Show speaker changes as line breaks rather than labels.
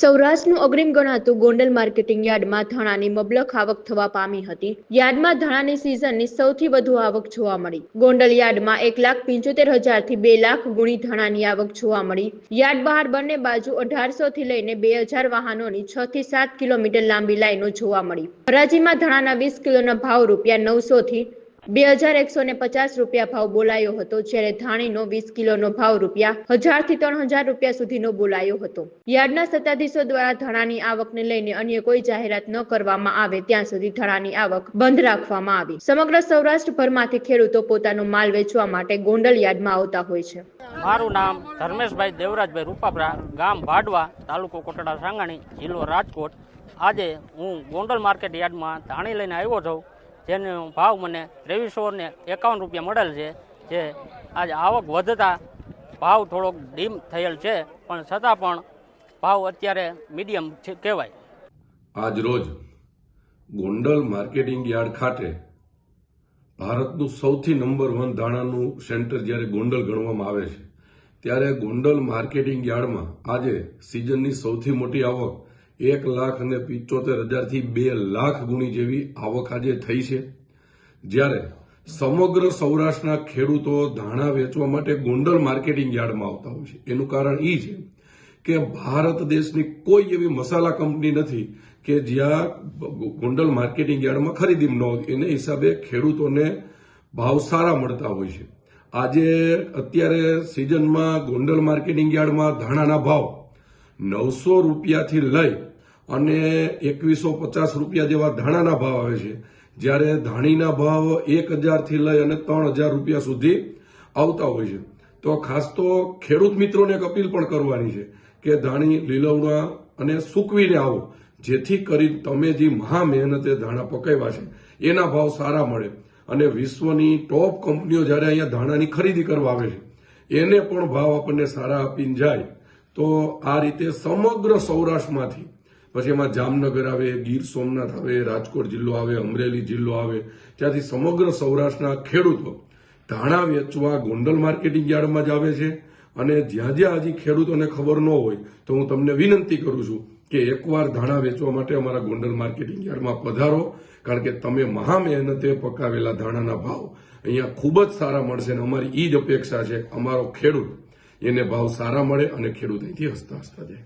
સૌરાષ્ટ્રનું અગ્રીમ ગણાતું ગોંડલ માર્કેટિંગ યાર્ડમાં ધાણાની મબલખ આવક થવા પામી હતી. યાર્ડમાં ધાણાની સિઝનની સૌથી વધુ આવક જોવા મળી. ગોંડલ યાર્ડમાં એક લાખ પંચોતેર હજારથી બે લાખ ગુણી ધાણાની આવક જોવા મળી. યાર્ડ બહાર બંને બાજુ અઢારસો થી લઈને બે હજાર વાહનોની છ થી સાત કિલોમીટર લાંબી લાઈનો જોવા મળી. હરાજીમાં ધાણાના વીસ કિલોના ભાવ રૂપિયા નવસો થી બે હજાર એકસો ને પચાસ રૂપિયા ભાવ બોલાયો હતો, જ્યારે ધાણીનો વીસ કિલોનો ભાવ રૂપિયા હજારથી ત્રણ હજાર રૂપિયા સુધીનો બોલાયો હતો. યાર્ડના સત્તાધીશો દ્વારા ધાણાની આવકને લઈને અન્ય કોઈ જાહેરાત ન કરવામાં આવે ત્યાં સુધી ધાણાની આવક બંધ રાખવામાં આવી. સમગ્ર સૌરાષ્ટ્રભરમાંથી ખેડૂતો પોતાનો માલ વેચવા માટે ગોંડલ યાર્ડમાં આવતા હોય છે.
મારું નામ ધર્મેશભાઈ દેવરાજભાઈ રૂપાપરા, ગામ ભાડવા તાલુકો કોટડા સાંગાણી, જિલ્લો રાજકોટ. આજે હું ગોંડલ માર્કેટ યાર્ડમાં ધાણી લઈને આવ્યો છું. જેનો ભાવ મને ત્રેવીસો ને એકાવન રૂપિયા મળેલ છે, જે આજે આવક વધતા ભાવ થોડોક ડીમ થયેલ છે, પણ છતાં પણ ભાવ અત્યારે મીડિયમ છે કહેવાય.
આજ રોજ ગોંડલ માર્કેટિંગ યાર્ડ ખાતે ભારતનું સૌથી નંબર વન દાણાનું સેન્ટર જ્યારે ગોંડલ ગણવામાં આવે છે, ત્યારે ગોંડલ માર્કેટિંગ યાર્ડમાં આજે સિઝનની સૌથી મોટી આવક એક લાખ અને પિચોતેર હજારથી બે લાખ ગુણી જેવી આવક આજે થઈ છે. જ્યારે સમગ્ર સૌરાષ્ટ્રના ખેડૂતો ધાણા વેચવા માટે ગોંડલ માર્કેટિંગ યાર્ડમાં આવતા હોય છે. એનું કારણ એ છે કે ભારત દેશની કોઈ એવી મસાલા કંપની નથી કે જ્યાં ગોંડલ માર્કેટિંગ યાર્ડમાં ખરીદી ન હોય. એને હિસાબે ખેડૂતોને ભાવ સારા મળતા હોય છે. આજે અત્યારે સિઝનમાં ગોંડલ માર્કેટિંગ યાર્ડમાં ધાણાના ભાવ નવસો રૂપિયાથી લઈ અને એકવીસો પચાસ રૂપિયા જેવા ધાણાના ભાવ આવે છે. જ્યારે ધાણીના ભાવ એક હજારથી લઈ અને ત્રણ હજાર રૂપિયા સુધી આવતા હોય છે. તો ખાસ તો ખેડૂત મિત્રોને એક અપીલ પણ કરવાની છે કે ધાણી લીલવણા અને સૂકવીને આવો. જેથી કરી તમે જે મહા મહેનતે ધાણા પકાવ્યા છે, એના ભાવ સારા મળે. અને વિશ્વની ટોપ કંપનીઓ જ્યારે અહીંયા ધાણાની ખરીદી કરવા આવે છે, એને પણ ભાવ આપણને સારા આપીને જાય. તો આ રીતે સમગ્ર સૌરાષ્ટ્રમાંથી, પછી એમાં જામનગર આવે, ગીર સોમનાથ આવે, રાજકોટ જિલ્લો આવે, અમરેલી જિલ્લો આવે, ત્યાંથી સમગ્ર સૌરાષ્ટ્રના ખેડૂતો ધાણા વેચવા ગોંડલ માર્કેટિંગ યાર્ડમાં જ આવે છે. અને જ્યાં જ્યાં હજી ખેડૂતોને ખબર ન હોય, તો હું તમને વિનંતી કરું છું કે એકવાર ધાણા વેચવા માટે અમારા ગોંડલ માર્કેટિંગ યાર્ડમાં પધારો, કારણ કે તમે મહા મહેનતે પકાવેલા ધાણાના ભાવ અહીંયા ખૂબ જ સારા મળશે અને અમારી એ જ અપેક્ષા છે અમારો ખેડૂત એને ભાવ સારા મળે અને ખેડૂત અહીંથી હસતા હસતા જાય.